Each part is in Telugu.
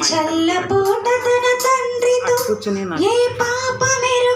చల్ల పూట తన తండ్రితో ఏ పాప పాపమెరు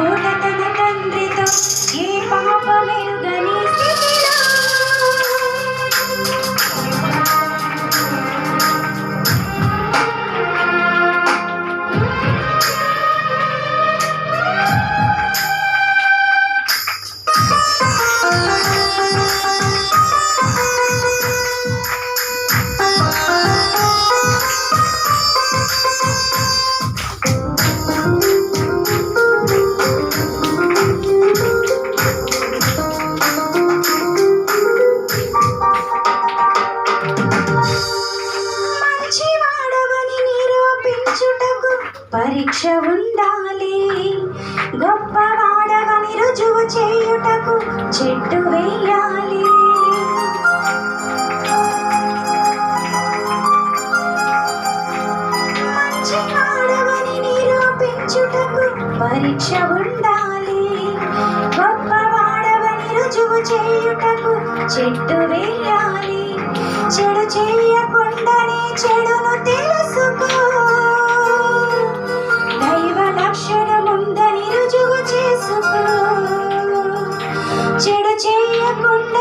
పరీక్ష ఉండాలి. గొప్పవాడవని రుజువు చేయుటకు చెట్టు వేయాలి. పరీక్ష ఉండాలి. గొప్పవాడవని రుజువు చేయుటకు చెట్టు వేయాలి. చెడు చేయకుండానే చెడును తెలి கொண்ட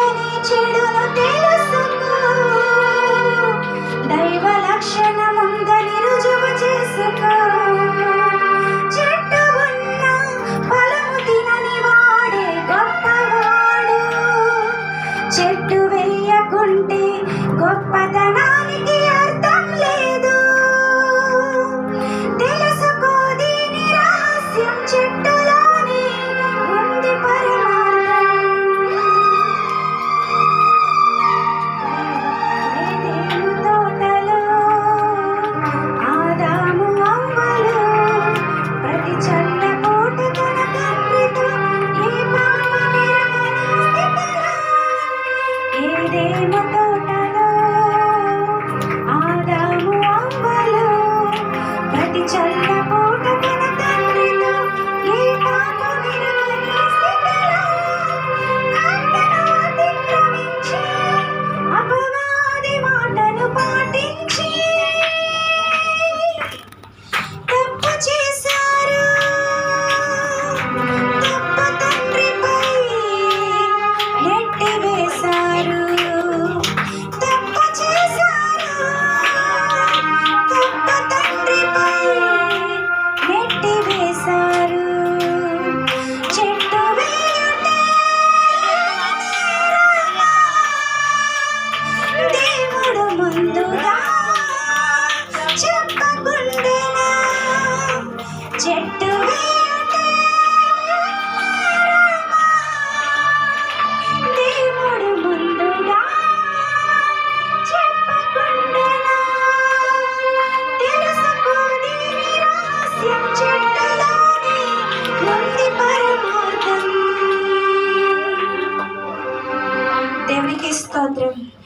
চাই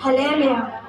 漂亮。